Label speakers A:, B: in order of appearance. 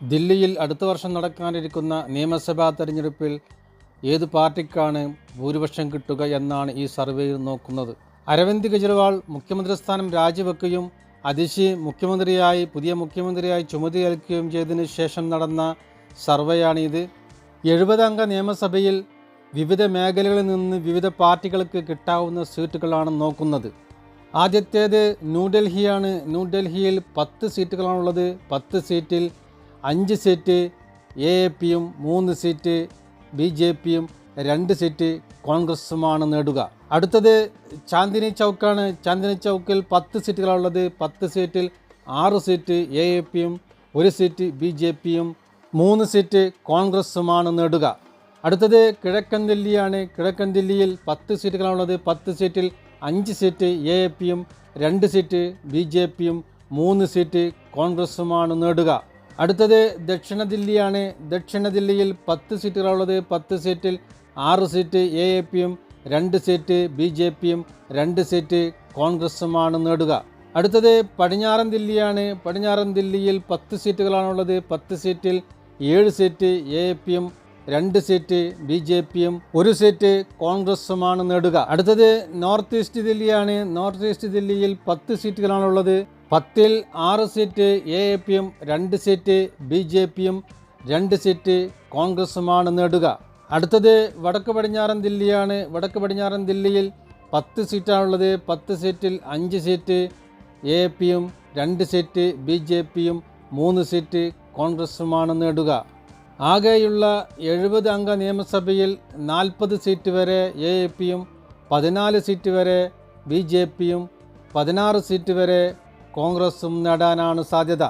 A: ദില്ലിയിൽ അടുത്ത വർഷം നടക്കാനിരിക്കുന്ന നിയമസഭാ തെരഞ്ഞെടുപ്പിൽ ഏത് പാർട്ടിക്കാണ് ഭൂരിപക്ഷം കിട്ടുക എന്നാണ് ഈ സർവേയിൽ നോക്കുന്നത്. അരവിന്ദ് കെജ്രിവാൾ മുഖ്യമന്ത്രി സ്ഥാനം രാജിവെക്കുകയും അതിശി മുഖ്യമന്ത്രിയായി പുതിയ മുഖ്യമന്ത്രിയായി ചുമതലയേൽക്കുകയും ചെയ്തതിനു ശേഷം നടന്ന സർവേയാണിത്. എഴുപതംഗ നിയമസഭയിൽ വിവിധ മേഖലകളിൽ നിന്ന് വിവിധ പാർട്ടികൾക്ക് കിട്ടാവുന്ന സീറ്റുകളാണ് നോക്കുന്നത്. ആദ്യത്തേത് ന്യൂഡൽഹിയാണ്. ന്യൂഡൽഹിയിൽ പത്ത് സീറ്റുകളാണുള്ളത്. പത്ത് സീറ്റിൽ അഞ്ച് സീറ്റ് എ എ പിയും മൂന്ന് സീറ്റ് ബി ജെ പിയും രണ്ട് സീറ്റ് കോൺഗ്രസുമാണ് നേടുക. അടുത്തത് ചാന്ദിനി ചൗക്കാണ്. ചാന്ദിനി ചൗക്കിൽ പത്ത് സീറ്റുകളുള്ളത് പത്ത് സീറ്റിൽ ആറ് സീറ്റ് എ എ പിയും ഒരു സീറ്റ് ബി ജെ പിയും മൂന്ന് സീറ്റ് കോൺഗ്രസുമാണ് നേടുക. അടുത്തത് കിഴക്കൻ ദില്ലിയാണ്. കിഴക്കൻ ദില്ലിയിൽ പത്ത് സീറ്റുകളാണുള്ളത്. പത്ത് സീറ്റിൽ അഞ്ച് സീറ്റ് എ എ പിയും രണ്ട് സീറ്റ് ബി ജെ പിയും മൂന്ന് സീറ്റ് കോൺഗ്രസുമാണ് നേടുക. അടുത്തത് ദക്ഷിണ ദില്ലിയാണ്. ദക്ഷിണ ദില്ലിയിൽ പത്ത് സീറ്റുകളുള്ളത് പത്ത് സീറ്റിൽ ആറ് സീറ്റ് എ എ പിയും രണ്ട് സീറ്റ് ബി ജെ പിയും രണ്ട് സീറ്റ് കോൺഗ്രസുമാണ് നേടുക. അടുത്തത് പടിഞ്ഞാറൻ ദില്ലിയാണ്. പടിഞ്ഞാറൻ ദില്ലിയിൽ പത്ത് സീറ്റുകളാണുള്ളത്. പത്ത് സീറ്റിൽ ഏഴ് സീറ്റ് എ എ പിയും രണ്ട് സീറ്റ് ബി ജെ പിയും ഒരു സീറ്റ് കോൺഗ്രസുമാണ് നേടുക. അടുത്തത് നോർത്ത് ഈസ്റ്റ് ദില്ലിയാണ്. നോർത്ത് ഈസ്റ്റ് ദില്ലിയിൽ പത്ത് സീറ്റുകളാണുള്ളത്. പത്തിൽ ആറ് സീറ്റ് എ എ പിയും രണ്ട് സീറ്റ് ബി ജെ പിയും രണ്ട് സീറ്റ് കോൺഗ്രസുമാണ് നേടുക. അടുത്തത് വടക്ക് പടിഞ്ഞാറൻ ദില്ലിയാണ്. വടക്ക് പടിഞ്ഞാറൻ ദില്ലിയിൽ പത്ത് സീറ്റാണുള്ളത്. പത്ത് സീറ്റിൽ അഞ്ച് സീറ്റ് എ പിയും രണ്ട് സീറ്റ് ബി ജെ പിയും മൂന്ന് സീറ്റ് കോൺഗ്രസുമാണ് നേടുക. ആകെയുള്ള എഴുപത് അംഗ നിയമസഭയിൽ നാൽപ്പത് സീറ്റ് വരെ എ എ പിയും പതിനാല് സീറ്റ് വരെ ബി ജെ പിയും പതിനാറ് സീറ്റ് വരെ കോൺഗ്രസും നേടാനാണ് സാധ്യത.